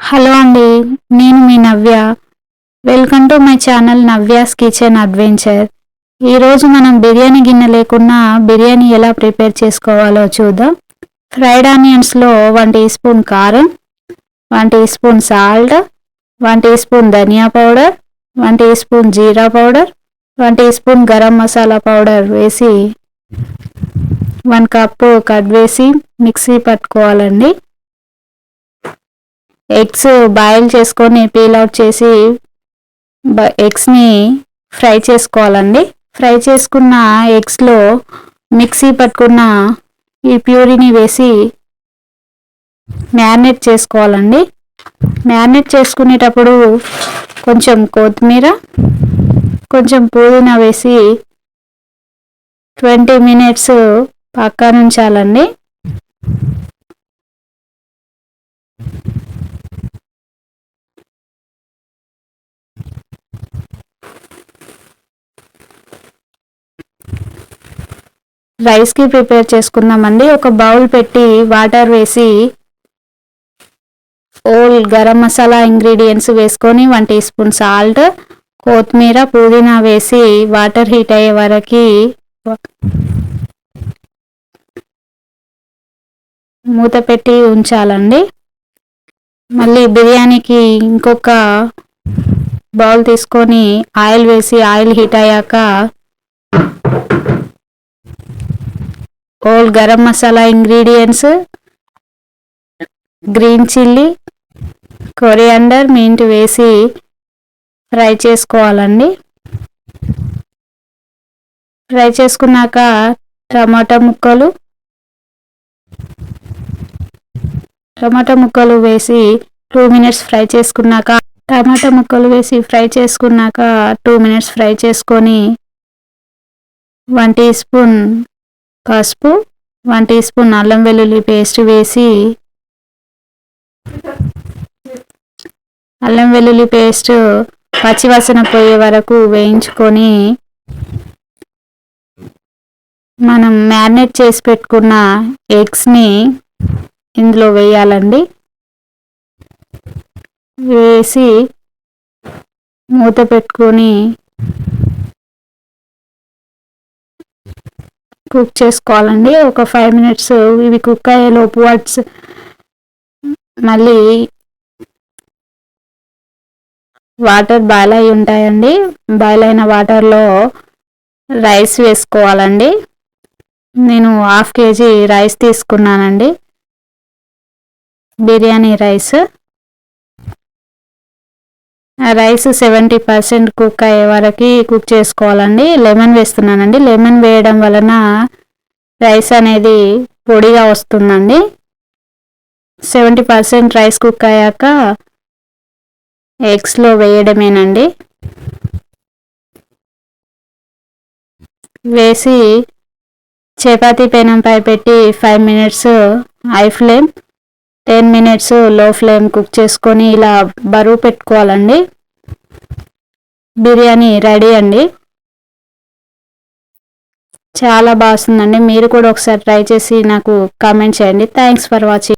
Hello అండి నేను మీ Navya. Welcome to my channel Navya's kitchen adventure. ఈరోజు మనం బిర్యానీ గిన్నె లేకున్నా బిర్యానీ ఎలా ప్రిపేర్ చేసుకోవాలో చూద్దాం. ఫ్రైడ్ ఆనియన్స్లో వన్ టీ స్పూన్ కారం one teaspoon salt one teaspoon ధనియా పౌడర్ వన్ టీ స్పూన్ జీరా powder one teaspoon garam masala powder వేసి వన్ కప్పు కట్ వేసి మిక్సీ పట్టుకోవాలండి. ఎగ్స్ బాయిల్ చేసుకొని పీల్ అవుట్ చేసి ఎగ్స్ని ఫ్రై చేసుకోవాలండి. ఫ్రై చేసుకున్న ఎగ్స్లో మిక్సీ పట్టుకున్న ఈ ప్యూరీని వేసి మ్యారినేట్ చేసుకోవాలండి. మ్యారినేట్ చేసుకునేటప్పుడు కొంచెం కొత్తిమీర కొంచెం పుదీనా వేసి ట్వంటీ మినిట్స్ పక్కన ఉంచాలండి రైస్కి ప్రిపేర్ చేసుకుందామండి ఒక బౌల్ పెట్టి వాటర్ వేసి ఓల్ గరం మసాలా ఇంగ్రీడియంట్స్ వేసుకొని వన్ టీ స్పూన్ సాల్ట్ కొత్తిమీర పుదీనా వేసి వాటర్ హీట్ అయ్యే వరకు మూత పెట్టి ఉంచాలండి. మళ్ళీ బిర్యానీకి ఇంకొక బౌల్ తీసుకొని ఆయిల్ వేసి ఆయిల్ హీట్ అయ్యాక whole garam masala ingredients green chilli coriander mint వేసి ఫ్రై చేసుకోవాలండి. ఫ్రై చేసుకున్నాక టమాటా ముక్కలు టమాటా ముక్కలు వేసి టూ మినిట్స్ ఫ్రై చేసుకున్నాక టమాటా ముక్కలు వేసి ఫ్రై చేసుకున్నాక టూ మినిట్స్ ఫ్రై చేసుకొని వన్ టీ స్పూన్ పసుపు వన్ టీ స్పూన్ అల్లం వెల్లుల్లి పేస్ట్ వేసి అల్లం వెల్లుల్లి పేస్ట్ పచ్చివాసన పోయే వరకు వేయించుకొని మనం మ్యారినేట్ చేసి పెట్టుకున్న ఎగ్స్ని ఇందులో వేయాలండి. వేసి మూత పెట్టుకొని కుక్ చేసుకోవాలండి. ఒక ఫైవ్ మినిట్స్ ఇవి కుక్ అయ్యేలోపు వాట్స్ మళ్ళీ వాటర్ బాయిల్ అయి ఉంటాయండి. బాయిల్ అయిన వాటర్లో రైస్ వేసుకోవాలండి. నేను హాఫ్ కేజీ రైస్ తీసుకున్నానండి. Biryani rice. Rice seventy percent cook అయ్యే వరకు కుక్ చేసుకోవాలండి. లెమన్ వేస్తున్నానండి. లెమన్ వేయడం వలన రైస్ అనేది పొడిగా వస్తుందండి. సెవెంటీ పర్సెంట్ రైస్ కుక్ అయ్యాక ఎగ్స్లో వేయడమేనండి. వేసి చపాతీ పెనంపై పెట్టి five minutes high flame ten మినిట్స్లో ఫ్లేమ్ కుక్ చేసుకొని ఇలా బరువు పెట్టుకోవాలండి. బిర్యానీ రెడీ అండి. చాలా బాగుందండి. మీరు కూడా ఒకసారి ట్రై చేసి నాకు కామెంట్ చేయండి. Thanks for watching